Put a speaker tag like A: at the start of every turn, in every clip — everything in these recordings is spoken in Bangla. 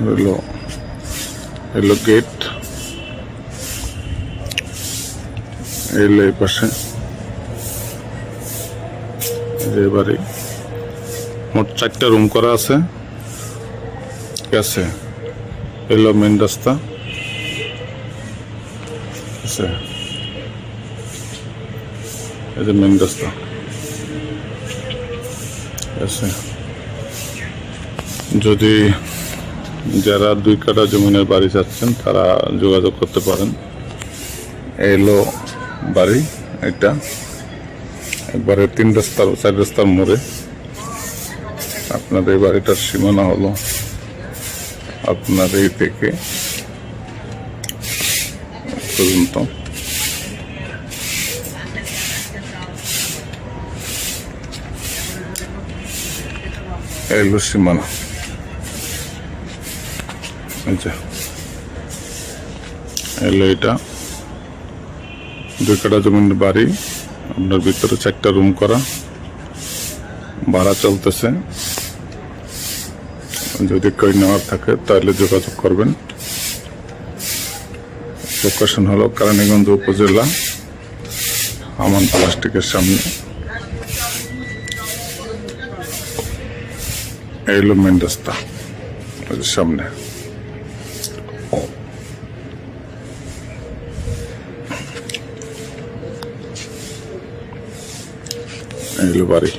A: হলো হলো গেট এলো এই পাশে। যে বাড়ি। মোট চারটা রুম করা আছে। ঠিক আছে। এলো মেন রাস্তা। আছে। এই যে মেন রাস্তা। আছে। যদি যারা দুই কাটা জমিনের বাড়ি চাচ্ছেন, তারা যোগাযোগ করতে পারেন। এলো বাড়ি, এটা। একবারে তিন রাস্তার, চার রাস্তার মোড়ে। আপনাদের এই বাড়িটার সীমানা হলো আপনার এই থেকে পর্যন্ত। এলো সীমানা। এটা। দুই কাটা জমির বাড়ি। আপনার ভিতরে চারটা রুম করা। ভাড়া চলতেছে। যদি কেউ নেওয়ার থাকে, তাহলে যোগাযোগ করবেন। লোকেশন হলো কারানীগঞ্জ উপজেলা, আমান প্লাস্টিকের সামনে। এই হলো মেন রাস্তা সামনে। এই হলো বাড়ি।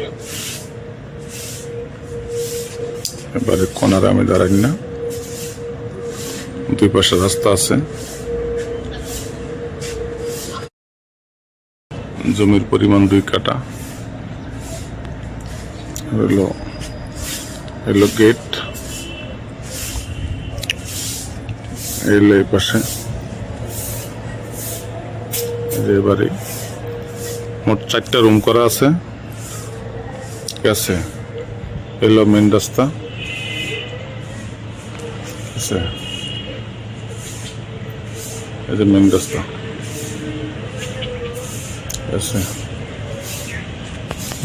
A: এবারে কোনারে আমি দাঁড়াই না। দুই পাশে রাস্তা আছে। জমির পরিমাণ দুই কাটা হলো হলো গেট। এলো এই পাশে। বাড়ি। মোট চারটা রুম করা আছে। ঠিক আছে। এলো মেন রাস্তা। ঠিক আছে। এই যে মেন রাস্তা। ঠিক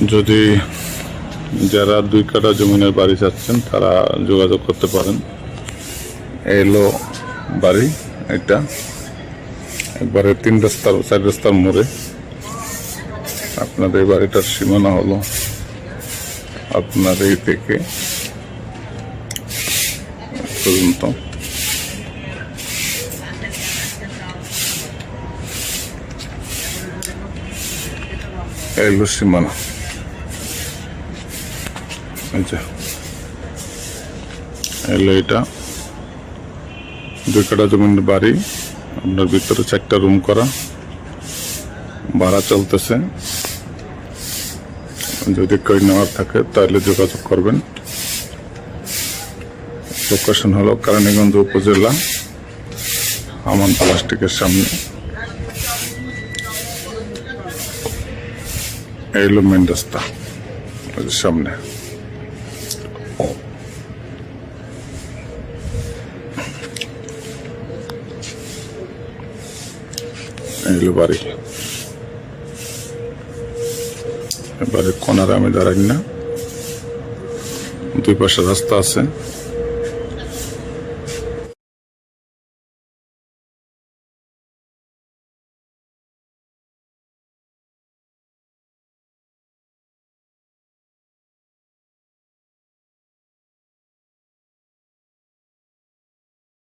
A: যদি যারা দুই কাটা জমিনের বাড়ি চাচ্ছেন, তারা যোগাযোগ করতে পারেন। এই হলো বাড়ি, এটা। একবারে তিন রাস্তার, চার রাস্তার মোড়ে। আপনাদের বাড়িটার সীমানা হলো আপনার এই থেকে পর্যন্ত। এই হলো সীমানা আচ্ছা এলো এটা। দুই কাটা বাড়ি। আপনার ভিতরে চারটা রুম করা। ভাড়া চলতেছে। যদি কেউ নেওয়ার থাকে, তাহলে যোগাযোগ করবেন। লোকেশন হলো কারানীগঞ্জ উপজেলা, আমান প্লাস্টিকের সামনে। এই হলো মেন রাস্তা সামনে। এই হলো বাড়ি। এবারে কোনারে আমি দাঁড়াই না। দুই পাশে রাস্তা আছে।